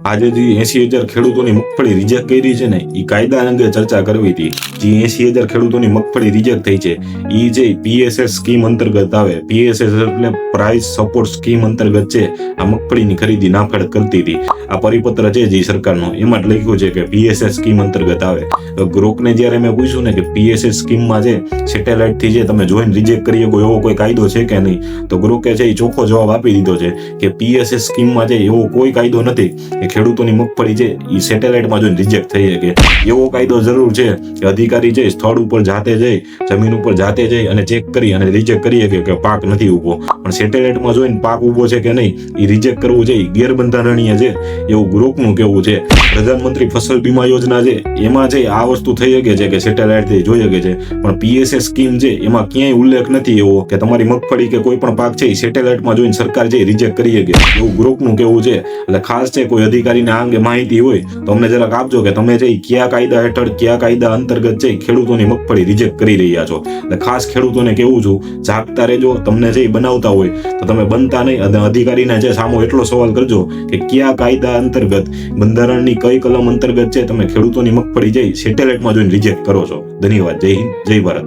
આજે જે એસી હજાર ખેડૂતોની મગફળી રિજેક્ટ કરી છે ને એ કાયદા અંગે ચર્ચા કરવી હતી. જે એસી હજાર ખેડૂતોની મગફળી રિજેક્ટ થઈ છે. એ જે પીએસએસ સ્કીમ અંતર્ગત આવે, પીએસએસ એટલે પ્રાઇસ સપોર્ટ સ્કીમ અંતર્ગત છે, આ મગફળીની ખરીદી નાફેડ કરતી હતી. આ પરિપત્ર છે જે સરકારનો, એમાં જ લખ્યું છે કે પીએસએસ સ્કીમ અંતર્ગત આવે. ગ્રોકને જ્યારે મેં પૂછ્યું ને કે પીએસએસ સ્કીમમાં જે સેટેલાઇટથી જે તમે જોઈને રિજેક્ટ કરી શકો એવો કોઈ કાયદો છે કે નહીં? તો ગ્રોકે છે એ ચોખ્ખો જવાબ આપી દીધો છે કે પીએસએસ સ્કીમમાં જે એવો કોઈ કાયદો નથી. ખેડૂતોની મગફળી છે એ સેટેલાઇટમાં જોઈને રિજેક્ટ થઈ શકે. એવો કાયદો જરૂર છે કે અધિકારી છે, સ્થળ ઉપર જાતે જઈ, જમીન ઉપર જાતે જઈ અને ચેક કરી અને રિજેક્ટ કરી શકે કે પાક નથી ઊભો. પણ સેટેલાઇટમાં જોઈને પાક ઊભો છે કે નહીં એ રિજેક્ટ કરવું છે એ ગેરબંધારણીય છે, એવું ગ્રુપનું કેવું છે. પ્રધાનમંત્રી ફસલ બીમા યોજના છે, એમાં છે, આ વસ્તુ થઈ શકે છે કે સેટેલાઇટથી જોઈ શકે છે. પણ પીએસએસ સ્કીમ છે, એમાં ક્યાંય ઉલ્લેખ નથી એવો કે તમારી મગફળી કે કોઈ પણ પાક છે એ સેટેલાઇટમાં જોઈને સરકાર જે રિજેક્ટ કરી શકે. એવું ગ્રુપનું કેવું છે. એટલે ખાસ છે, કોઈ અધિકારીને આ અંગે માહિતી હોય તો અમને જરાક આપજો કે તમે છે કયા કાયદા હેઠળ, કયા કાયદા અંતર્ગત છે ખેડૂતોની મગફળી રિજેક્ટ કરી રહ્યા છો. એટલે ખાસ ખેડૂતોને કેવું છું, જાગતા રહેજો, તમને જે બનાવતા હોય, તો તમે બનતા નહીં. અને અધિકારીને જે સામો એટલો સવાલ કરજો કે કયા કાયદા અંતર્ગત, બંધારણની કઈ કલમ અંતર્ગત છે, તમે ખેડૂતોની મગફળી જઈ સેટેલાઇટમાં જોઈને રિજેક્ટ કરો છો. ધન્યવાદ. જય હિન્દ, જય ભારત.